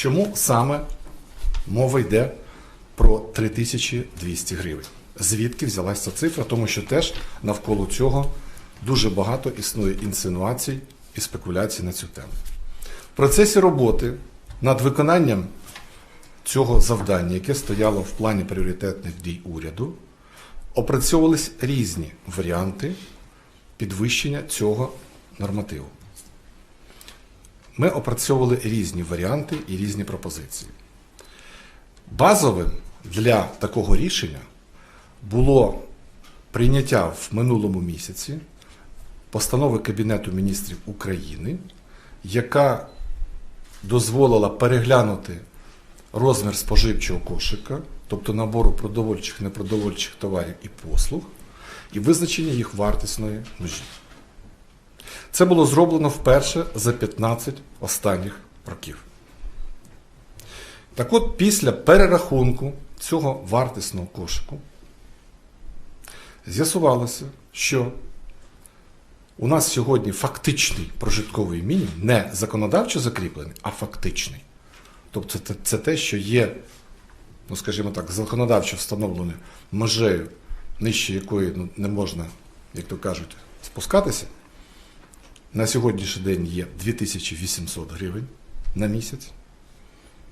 Чому саме мова йде про 3200 гривень? Звідки взялася ця цифра? Тому що теж навколо цього дуже багато існує інсинуацій і спекуляцій на цю тему. В процесі роботи над виконанням цього завдання, яке стояло в плані пріоритетних дій уряду, опрацьовувались різні варіанти підвищення цього нормативу. Ми опрацьовували різні варіанти і різні пропозиції. Базовим для такого рішення було прийняття в минулому місяці постанови Кабінету міністрів України, яка дозволила переглянути розмір споживчого кошика, тобто набору продовольчих непродовольчих товарів і послуг, і визначення їх вартісної межі. Це було зроблено вперше за 15 останніх років. Так от, після перерахунку цього вартісного кошику з'ясувалося, що у нас сьогодні фактичний прожитковий мінімум не законодавчо закріплений, а фактичний. Тобто це, це те, що є, ну скажімо так, законодавчо встановленою межею, нижче якої ну, не можна, як то кажуть, спускатися. На сьогоднішній день є 2800 гривень на місяць.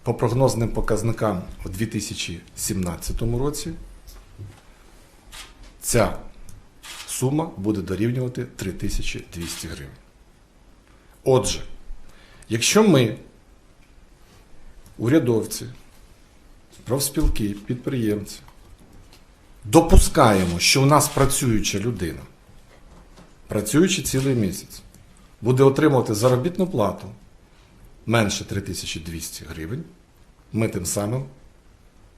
По прогнозним показникам у 2017 році ця сума буде дорівнювати 3200 гривень. Отже, якщо ми, урядовці, профспілки, підприємці, допускаємо, що у нас працююча людина, працюючи цілий місяць, буде отримувати заробітну плату менше 3200 гривень, ми тим самим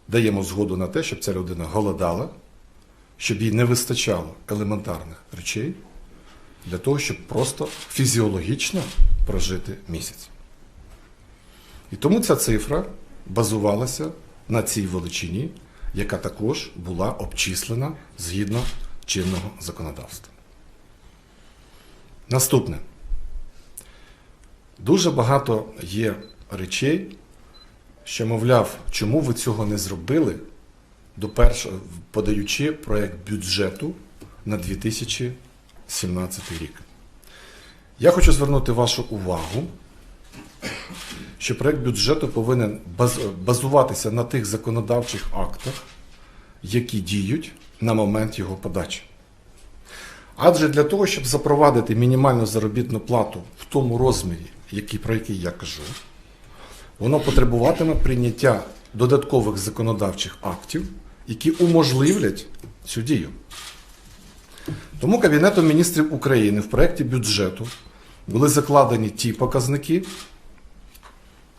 даємо згоду на те, щоб ця людина голодала, щоб їй не вистачало елементарних речей для того, щоб просто фізіологічно прожити місяць. І тому ця цифра базувалася на цій величині, яка також була обчислена згідно чинного законодавства. Наступне. Дуже багато є речей, що, мовляв, чому ви цього не зробили, до першого, подаючи проєкт бюджету на 2017 рік. Я хочу звернути вашу увагу, що проєкт бюджету повинен базуватися на тих законодавчих актах, які діють на момент його подачі. Адже для того, щоб запровадити мінімальну заробітну плату в тому розмірі, який, про який я кажу, воно потребуватиме прийняття додаткових законодавчих актів, які уможливлять цю дію. Тому Кабінетом міністрів України в проєкті бюджету були закладені ті показники,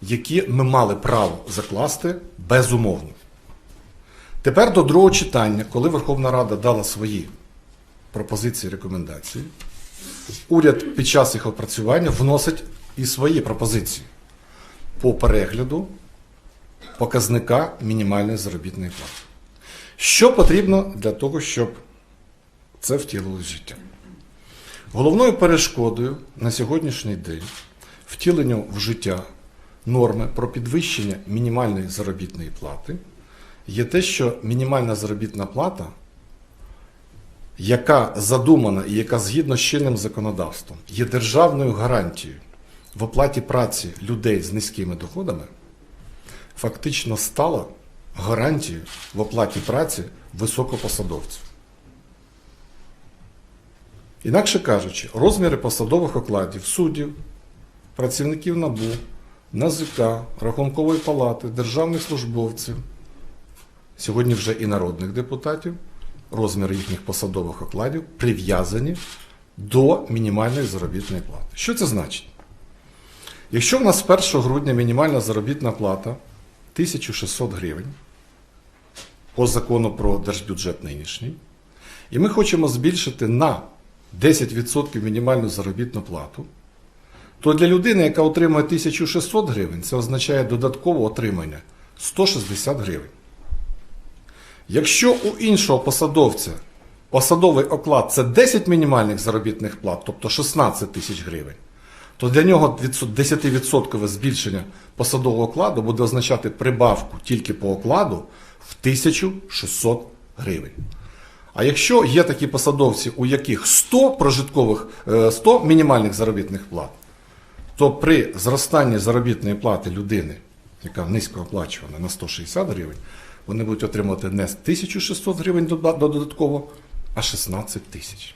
які ми мали право закласти безумовно. Тепер до другого читання, коли Верховна Рада дала свої пропозиції рекомендації, уряд під час їх опрацювання вносить і свої пропозиції по перегляду показника мінімальної заробітної плати. Що потрібно для того, щоб це втілилось в життя? Головною перешкодою на сьогоднішній день втіленню в життя норми про підвищення мінімальної заробітної плати є те, що мінімальна заробітна плата яка задумана і яка згідно з чинним законодавством є державною гарантією в оплаті праці людей з низькими доходами, фактично стала гарантією в оплаті праці високопосадовців. Інакше кажучи, розміри посадових окладів суддів, працівників НАБУ, НАЗК, Рахункової палати, державних службовців, сьогодні вже і народних депутатів, розміри їхніх посадових окладів прив'язані до мінімальної заробітної плати. Що це значить? Якщо в нас з 1 грудня мінімальна заробітна плата 1600 гривень по закону про держбюджет нинішній, і ми хочемо збільшити на 10% мінімальну заробітну плату, то для людини, яка отримує 1600 гривень, це означає додаткове отримання 160 гривень. Якщо у іншого посадовця посадовий оклад це 10 мінімальних заробітних плат, тобто 16 тисяч гривень, то для нього 10% збільшення посадового окладу буде означати прибавку тільки по окладу в 1600 гривень. А якщо є такі посадовці, у яких 100 прожиткових, е, 100 мінімальних заробітних плат, то при зростанні заробітної плати людини, яка низько оплачувана на 160 гривень, вони будуть отримувати не 1600 гривень дода- додатково, а 16 тисяч.